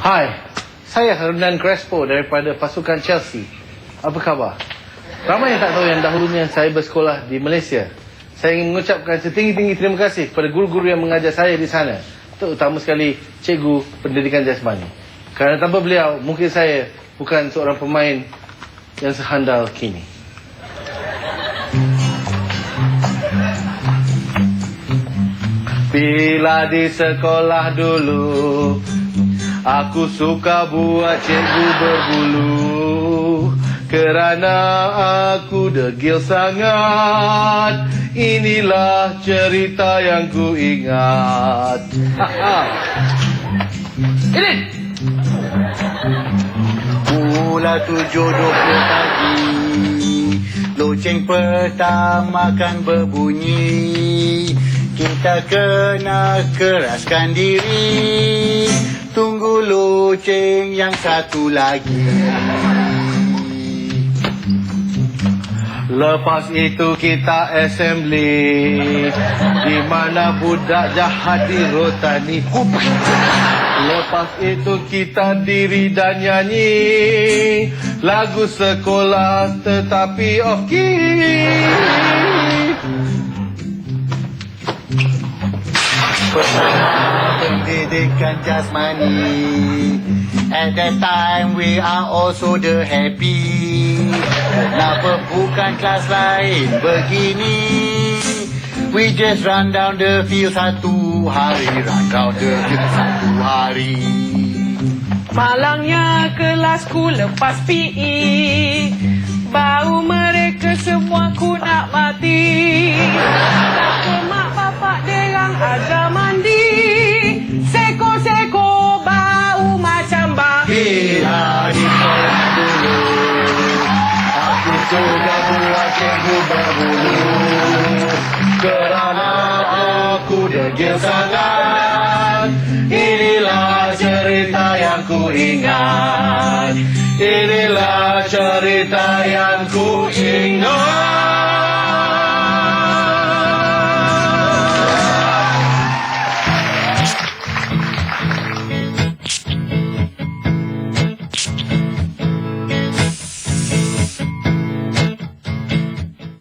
Hai, saya Hernan Crespo daripada pasukan Chelsea. Apa khabar? Ramai yang tak tahu yang dahulunya saya bersekolah di Malaysia. Saya ingin mengucapkan setinggi-tinggi terima kasih kepada guru-guru yang mengajar saya di sana. Terutama sekali cikgu pendidikan jasmani. Kerana tanpa beliau, mungkin saya bukan seorang pemain yang sehandal kini. Bila di sekolah dulu Aku suka buat cikgu berbulu. Kerana aku degil sangat. Inilah cerita yang ku ingat. Ini Mula tujuh dua puluh pagi Loceng pertama kan berbunyi Kita kena keraskan diri. Tunggu loceng yang satu lagi. Lepas itu kita assembly. Di mana budak jahat di rotani Lepas itu kita diri dan nyanyi. Lagu sekolah tetapi off key pendidikan jasmani At that time we are also the happy. Kenapa bukan kelas lain? Begini. We just run down the field satu hari Run down the field satu hari. Malangnya kelasku lepas PE juga buat cikgu berbulu Kerana aku degil sangat Inilah cerita yang ku ingat. Inilah cerita yang ku ingat